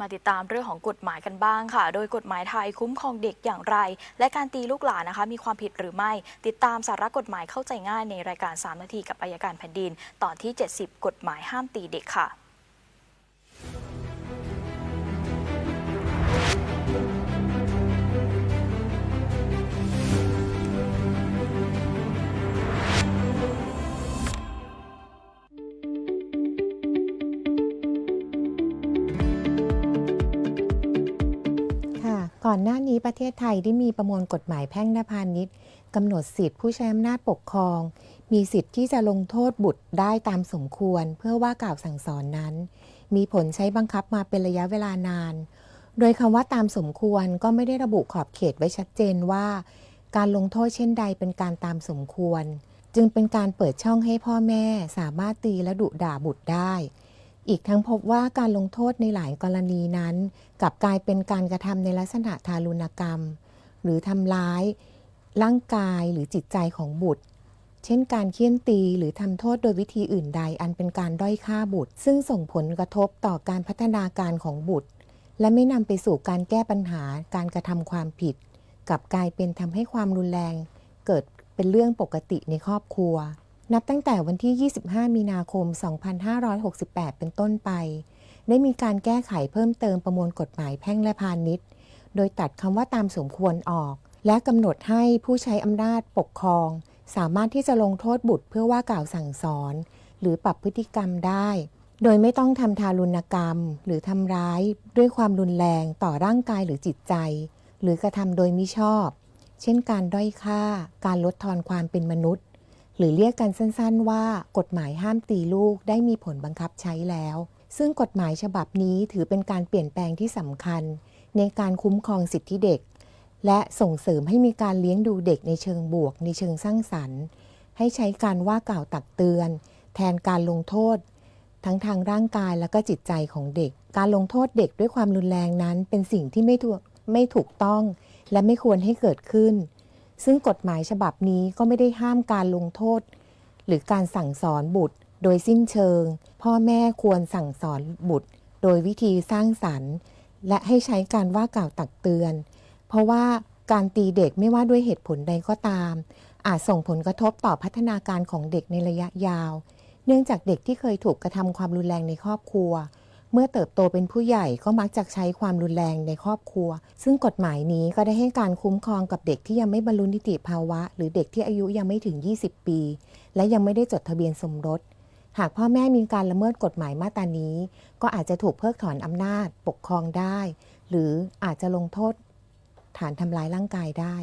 มาติดตามเรื่องของกฎหมายกันบ้างค่ะ โดยกฎหมายไทยคุ้มครองเด็กอย่างไร และการตีลูกหลานนะคะ มีความผิดหรือไม่ ติดตามสาระกฎหมายเข้าใจง่ายในรายการ 3 นาทีกับอายการแผ่นดิน ตอนที่ 70 กฎหมายห้ามตีเด็กค่ะ ก่อนหน้านี้ประเทศไทยได้มีประมวลกฎหมายแพ่งและพาณิชย์กำหนดสิทธิผู้ใช้อำนาจปกครอง มีสิทธิ์ที่จะลงโทษบุตรได้ตามสมควร เพื่อว่ากล่าวสั่งสอนนั้น มีผลใช้บังคับมาเป็นระยะเวลานาน โดยคำว่าตามสมควรก็ไม่ได้ระบุขอบเขตไว้ชัดเจนว่า การลงโทษเช่นใดเป็นการตามสมควร จึงเป็นการเปิดช่องให้พ่อแม่สามารถตีและดุด่าบุตรได้ อีกทั้งพบว่าการลงโทษในหลายกรณีนั้นกลับกลายเป็นการกระทำในลักษณะทารุณกรรม หรือทำร้าย ร่างกายหรือจิตใจของบุตร เช่นการเคี่ยนตีหรือทำโทษโดยวิธีอื่นใดอันเป็นการด้อยค่าบุตร ซึ่งส่งผลกระทบต่อการพัฒนาการของบุตร และไม่นำไปสู่การแก้ปัญหาการกระทำความผิด กลับกลายเป็นทำให้ความรุนแรง เกิดเป็นเรื่องปกติในครอบครัว นับตั้งแต่วันที่ 25 มีนาคม 2568 เป็นต้นไป ได้มีการแก้ไขเพิ่มเติมประมวลกฎหมายแพ่งและพาณิชย์ โดยตัดคำว่าตามสมควรออก และกำหนดให้ผู้ใช้อำนาจปกครอง สามารถที่จะลงโทษบุตรเพื่อว่ากล่าวสั่งสอน หรือปรับพฤติกรรมได้ โดยไม่ต้องทำทารุณกรรม หรือทำร้าย ด้วยความรุนแรงต่อร่างกายหรือจิตใจ หรือกระทำโดยมิชอบ เช่นการด้อยค่า การลดทอนความเป็นมนุษย์ รือเรียกกันสั้นๆว่ากฎหมายห้ามตีลูกได้มีผลบังคับใช้แล้ว ซึ่งกฎหมายฉบับนี้ถือเป็นการเปลี่ยนแปลงที่สำคัญ ในการคุ้มครองสิทธิเด็ก และส่งเสริมให้มีการเลี้ยงดูเด็กในเชิงบวก ในเชิงสร้างสรรค์ ให้ใช้การว่ากล่าวตักเตือน แทนการลงโทษ ทั้งทางร่างกายและก็จิตใจของเด็ก การลงโทษเด็กด้วยความรุนแรงนั้น เป็นสิ่งที่ไม่ถูกไม่ถูกต้อง และไม่ควรให้เกิดขึ้น ซึ่งกฎหมายฉบับนี้ก็ไม่ได้ห้ามการลงโทษ หรือการสั่งสอนบุตร โดยสิ้นเชิง พ่อแม่ควรสั่งสอนบุตร โดยวิธีสร้างสรรค์ และให้ใช้การว่ากล่าวตักเตือน เพราะว่าการตีเด็กไม่ว่าด้วยเหตุผลใดก็ตาม อาจส่งผลกระทบต่อพัฒนาการของเด็กในระยะยาว เนื่องจากเด็กที่เคยถูกกระทำความรุนแรงในครอบครัว เมื่อเติบโตเป็นผู้ใหญ่ก็มักจะใช้ความรุนแรงในครอบครัว ซึ่งกฎหมายนี้ก็ได้ให้การคุ้มครองกับเด็กที่ยังไม่บรรลุนิติภาวะ หรือเด็กที่อายุยังไม่ถึง 20 ปี และยังไม่ได้จดทะเบียนสมรส หากพ่อแม่มีการละเมิดกฎหมายมาตรานี้ ก็อาจจะถูกเพิกถอนอำนาจ ปกครองได้ หรืออาจจะลงโทษ ฐานทำร้ายร่างกายได้